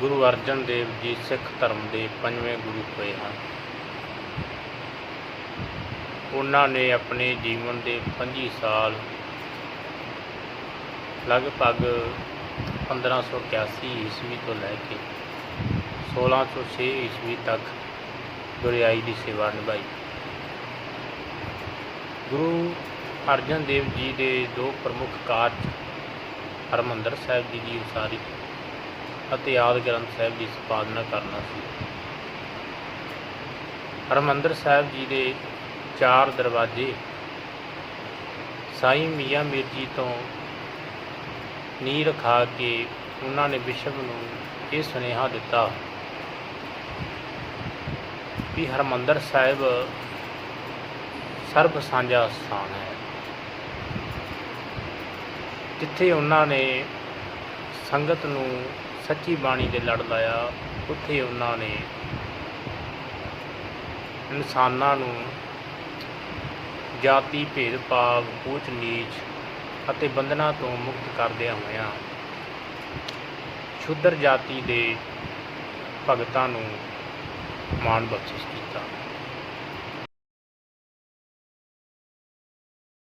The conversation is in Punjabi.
ਗੁਰੂ ਅਰਜਨ ਦੇਵ ਜੀ ਸਿੱਖ ਧਰਮ ਦੇ ਪੰਜਵੇਂ ਗੁਰੂ ਹੋਏ ਹਨ। ਉਹਨਾਂ ਨੇ ਆਪਣੇ ਜੀਵਨ ਦੇ 25 ਸਾਲ ਲਗਭਗ 1581 ਈਸਵੀ ਤੋਂ ਲੈ ਕੇ 1606 ਈਸਵੀ ਤੱਕ ਗੁਰਿਆਈ ਦੀ ਸੇਵਾ ਨਿਭਾਈ। ਗੁਰੂ ਅਰਜਨ ਦੇਵ ਜੀ ਦੇ ਦੋ ਪ੍ਰਮੁੱਖ ਕਾਰਜ ਹਰਮੰਦਰ ਸਾਹਿਬ ਜੀ ਦੀ ਉਸਾਰੀ ਅਤੇ ਆਦਿ ਗ੍ਰੰਥ ਸਾਹਿਬ ਦੀ ਸੰਪਾਦਨਾ ਕਰਨਾ ਸੀ। ਹਰਮੰਦਰ ਸਾਹਿਬ ਜੀ ਦੇ ਚਾਰ ਦਰਵਾਜ਼ੇ ਸਾਈਂ ਮੀਆਂ ਮੀਰ ਜੀ ਤੋਂ ਨੀਂਹ ਰਖਾ ਕੇ ਉਹਨਾਂ ਨੇ ਵਿਸ਼ਵ ਨੂੰ ਇਹ ਸੁਨੇਹਾ ਦਿੱਤਾ ਵੀ ਹਰਮੰਦਰ ਸਾਹਿਬ ਸਰਬ ਸਾਂਝਾ ਸਥਾਨ ਹੈ। ਜਿੱਥੇ ਉਹਨਾਂ ਨੇ ਸੰਗਤ ਨੂੰ ਸੱਚੀ ਬਾਣੀ ਦੇ ਲੜ ਲਾਇਆ, ਉੱਥੇ ਉਹਨਾਂ ਨੇ ਇਨਸਾਨਾਂ ਨੂੰ ਜਾਤੀ ਭੇਦਭਾਵ ਊਚ ਨੀਚ ਅਤੇ ਬੰਧਨਾਂ ਤੋਂ ਮੁਕਤ ਕਰਦਿਆਂ ਹੋਇਆਂ ਸ਼ੁੱਧਰ ਜਾਤੀ ਦੇ ਭਗਤਾਂ ਨੂੰ ਮਾਣ ਬਖਸ਼ਿਸ਼ ਕੀਤਾ।